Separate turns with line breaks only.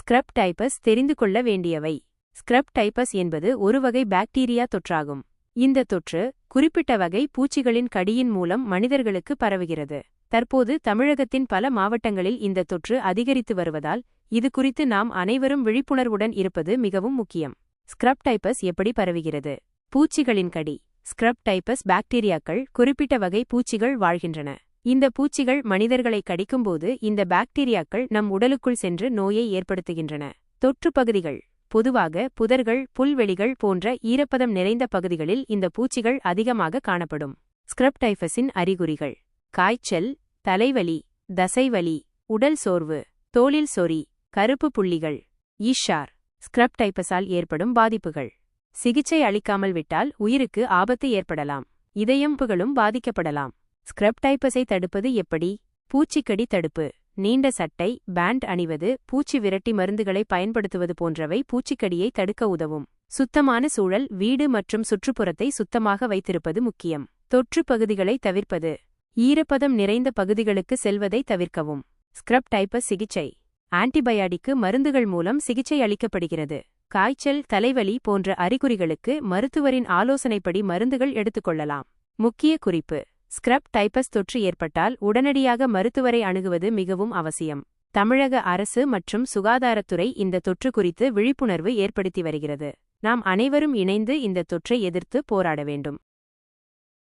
Scrub டைப்பஸ் தெரிந்து கொள்ள வேண்டியவை. ஸ்க்ரப் டைப்பஸ் என்பது ஒரு வகை பாக்டீரியா தொற்றாகும். இந்த தொற்று குறிப்பிட்ட வகை பூச்சிகளின் கடியின் மூலம் மனிதர்களுக்கு பரவுகிறது. தற்போது தமிழகத்தின் பல மாவட்டங்களில் இந்த தொற்று அதிகரித்து வருவதால் இது குறித்து நாம் அனைவரும் விழிப்புணர்வுடன் இருப்பது மிகவும் முக்கியம். ஸ்க்ரப் டைப்பஸ் எப்படி பரவுகிறது? பூச்சிகளின் கடி. ஸ்க்ரப் டைப்பஸ் பாக்டீரியாக்கள் குறிப்பிட்ட வகை பூச்சிகள் வாழ்கின்றன. இந்த பூச்சிகள் மனிதர்களை கடிக்கும்போது இந்த பாக்டீரியாக்கள் நம் உடலுக்குள் சென்று நோயை ஏற்படுத்துகின்றன. தொற்று பகுதிகள். பொதுவாக புதர்கள் புல்வெளிகள் போன்ற ஈரப்பதம் நிறைந்த பகுதிகளில் இந்த பூச்சிகள் அதிகமாக காணப்படும். ஸ்க்ரப்டைபசின் அறிகுறிகள். காய்ச்சல் தலைவலி தசைவலி உடல் சோர்வு தோளில் சொறி கருப்பு புள்ளிகள் ஈஷார் ஸ்க்ரப் ஏற்படும் பாதிப்புகள். சிகிச்சை அளிக்காமல் விட்டால் உயிருக்கு ஆபத்து ஏற்படலாம். இதயம்புகளும் பாதிக்கப்படலாம். ஸ்க்ரப் தடுப்பது எப்படி? பூச்சிக்கடி தடுப்பு. நீண்ட சட்டை பேண்ட் அணிவது பூச்சி விரட்டி மருந்துகளை பயன்படுத்துவது போன்றவை பூச்சிக்கடியை தடுக்க உதவும். சுத்தமான சூழல் வீடு மற்றும் சுற்றுப்புறத்தை சுத்தமாக வைத்திருப்பது முக்கியம். தொற்று பகுதிகளை தவிர்ப்பது. ஈரப்பதம் நிறைந்த பகுதிகளுக்கு செல்வதை தவிர்க்கவும். ஸ்க்ரப் டைப்பஸ் சிகிச்சை. ஆன்டிபயாடிக்கு மருந்துகள் மூலம் சிகிச்சை அளிக்கப்படுகிறது. காய்ச்சல் தலைவலி போன்ற அறிகுறிகளுக்கு மருத்துவரின் ஆலோசனைப்படி மருந்துகள் எடுத்துக்கொள்ளலாம். முக்கிய குறிப்பு. ஸ்க்ரப் டைபஸ் தொற்று ஏற்பட்டால் உடனடியாக மருத்துவரை அணுகுவது மிகவும் அவசியம். தமிழக அரசு மற்றும் சுகாதாரத்துறை இந்த தொற்று குறித்து விழிப்புணர்வு ஏற்படுத்தி வருகிறது. நாம் அனைவரும் இணைந்து இந்த தொற்றை எதிர்த்து போராட வேண்டும்.